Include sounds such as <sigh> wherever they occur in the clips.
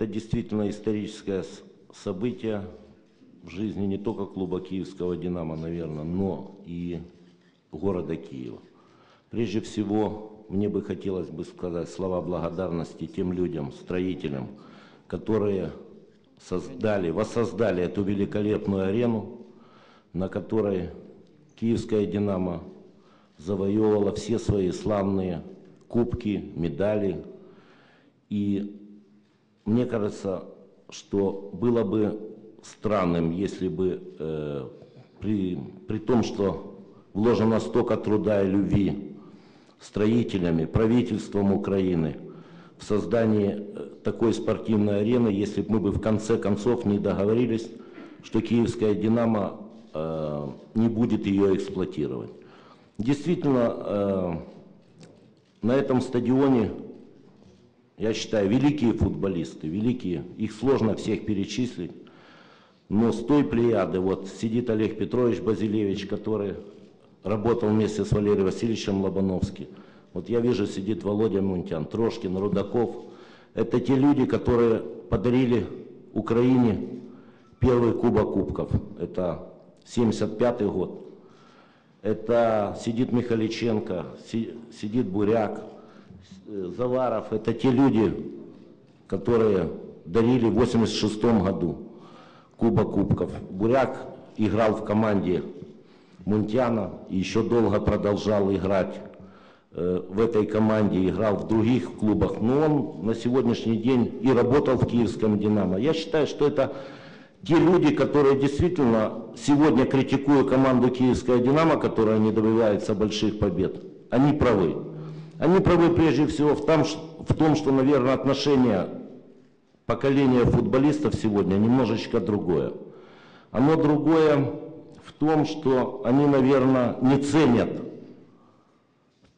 Это действительно историческое событие в жизни не только клуба киевского «Динамо», наверное, но и города Киева. Прежде всего, мне бы хотелось бы сказать слова благодарности тем людям, строителям, которые создали, воссоздали эту великолепную арену, на которой киевская «Динамо» завоевывала все свои славные кубки, медали. И мне кажется, что было бы странным, если бы э, при, при том, что вложено столько труда и любви строителями, правительством Украины в создании э, такой спортивной арены, если бы мы бы в конце концов не договорились, что киевская «Динамо» э, не будет ее эксплуатировать. Действительно, э, на этом стадионе, я считаю, великие футболисты, великие, их сложно всех перечислить, но с той плеяды, вот сидит Олег Петрович Базилевич, который работал вместе с Валерием Васильевичем Лобановским. Вот я вижу, сидит Володя Мунтян, Трошкин, Рудаков. Это те люди, которые подарили Украине первый Кубок Кубков. Это 75 год. Это сидит Михаличенко, сидит Буряк, Заваров. Это те люди, которые дарили в 86 году Кубок Кубков. Буряк играл в команде Мунтяна и еще долго продолжал играть э, в этой команде, играл в других клубах, но он на сегодняшний день и работал в киевском «Динамо». Я считаю, что это те люди, которые действительно сегодня критикуют команду «Киевская Динамо», которая не добивается больших побед, они правы. Они правы прежде всего в том, в том что, наверное, отношение поколения футболистов сегодня немножечко другое. Оно другое в том, что они, наверное, не ценят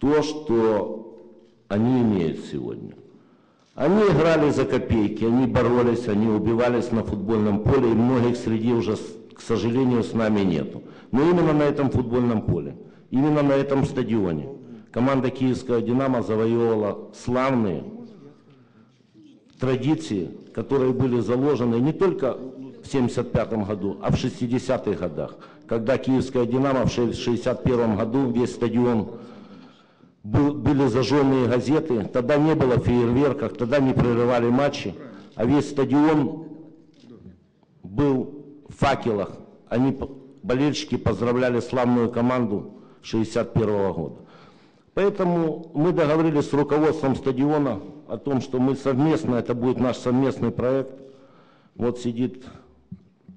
то, что они имеют сегодня. Они играли за копейки, они боролись, они убивались на футбольном поле, и многих среди уже, к сожалению, с нами нету. Но именно на этом футбольном поле, именно на этом стадионе команда киевского «Динамо» завоевывала славные традиции, которые были заложены не только в 1975 году, а в 60-х годах, когда киевская «Динамо» в 1961 году весь стадион был, были зажженные газеты, тогда не было фейерверков, тогда не прерывали матчи, а весь стадион был в факелах. Они, болельщики, поздравляли славную команду 61 -го года. Поэтому мы договорились с руководством стадиона о том, что мы совместно, это будет наш совместный проект. Вот сидит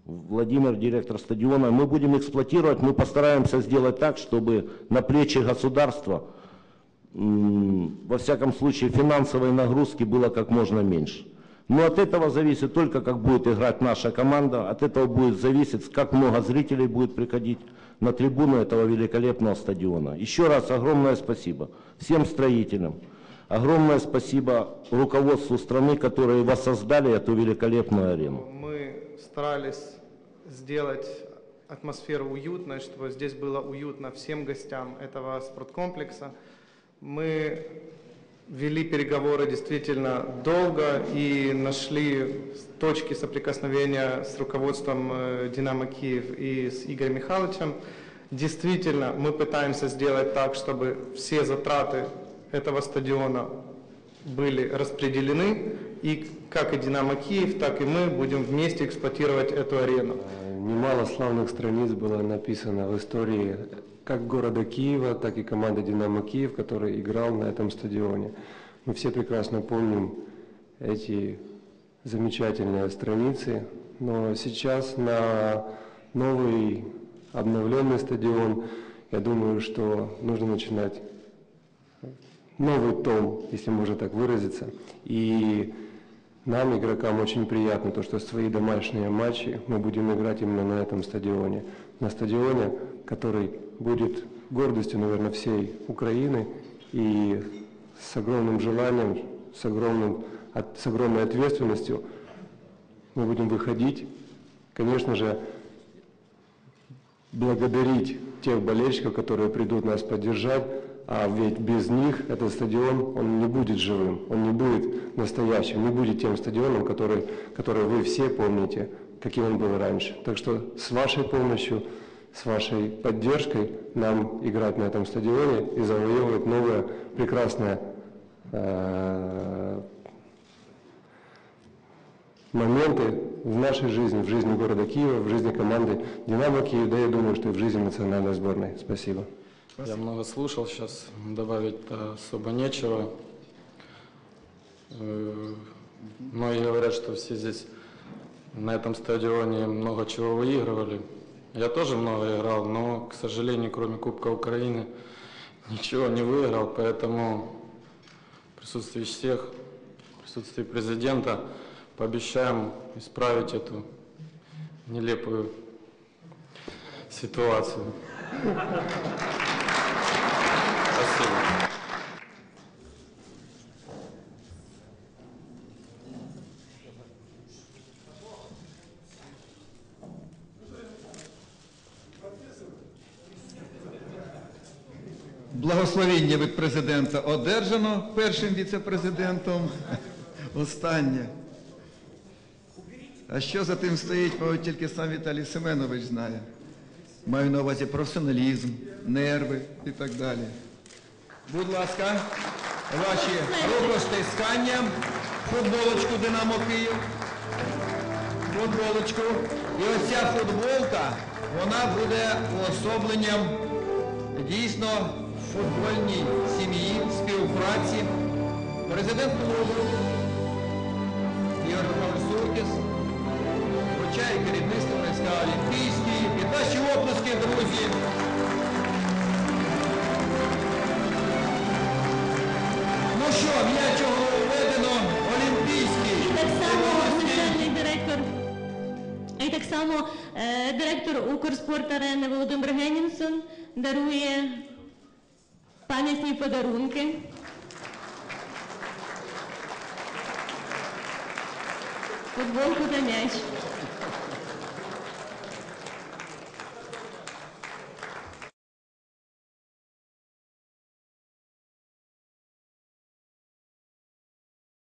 Владимир, директор стадиона. Мы будем эксплуатировать, мы постараемся сделать так, чтобы на плечи государства – во всяком случае, финансовой нагрузки было как можно меньше. Но от этого зависит только, как будет играть наша команда, от этого будет зависеть, как много зрителей будет приходить на трибуну этого великолепного стадиона. Еще раз огромное спасибо всем строителям, огромное спасибо руководству страны, которые воссоздали эту великолепную арену. Мы старались сделать атмосферу уютной, чтобы здесь было уютно всем гостям этого спорткомплекса. Мы вели переговоры действительно долго и нашли точки соприкосновения с руководством э, «Динамо Киев» и с Игорем Михайловичем. Действительно, мы пытаемся сделать так, чтобы все затраты этого стадиона были распределены, и как и «Динамо Киев», так и мы будем вместе эксплуатировать эту арену. Немало славных страниц было написано в истории как города Киева, так и команды «Динамо Киев», который играл на этом стадионе. Мы все прекрасно помним эти замечательные страницы, но сейчас на новый обновленный стадион, я думаю, что нужно начинать новый том, если можно так выразиться. И нам, игрокам, очень приятно то, что свои домашние матчи мы будем играть именно на этом стадионе. На стадионе, который будет гордостью, наверное, всей Украины и с огромным желанием, с, огромным, от, с огромной ответственностью мы будем выходить, конечно же, благодарить тех болельщиков, которые придут нас поддержать, А ведь без них этот стадион, он не будет живым, он не будет настоящим, не будет тем стадионом, который, который вы все помните, каким он был раньше. Так что с вашей помощью, с вашей поддержкой нам играть на этом стадионе и завоевывать новое прекрасное э, моменты в нашей жизни, в жизни города Киева, в жизни команды «Динамо Киев», да я думаю, что и в жизни национальной сборной. Спасибо. Я много слушал, сейчас добавить особо нечего. Э, Многие говорят, что все здесь на этом стадионе много чего выигрывали. Я тоже много играл, но, к сожалению, кроме Кубка Украины, ничего не выиграл, поэтому в присутствии всех, в присутствии президента пообещаем исправить эту нелепую ситуацию. Спасибо. Благословіння від президента одержано першим віце-президентом. <laughs> Останнє. А що за тим стоїть, мабуть, тільки сам Віталій Семенович знає. Маю на увазі професіоналізм, нерви і так далі. Будь ласка, ваші рукостискання, футболочку Динамо Київ. Футболочку. І ось ця футболка, вона буде уособленням дійсно футбольній сім'ї, співпраці. Президент клубу Ігор Суркіс вручає керівництво СК Олімпійський. Під ваші оплески, друзі. директор Укрспорт Арени Володимир Генінсон дарує пам'ятні подарунки. Футболку та м'яч.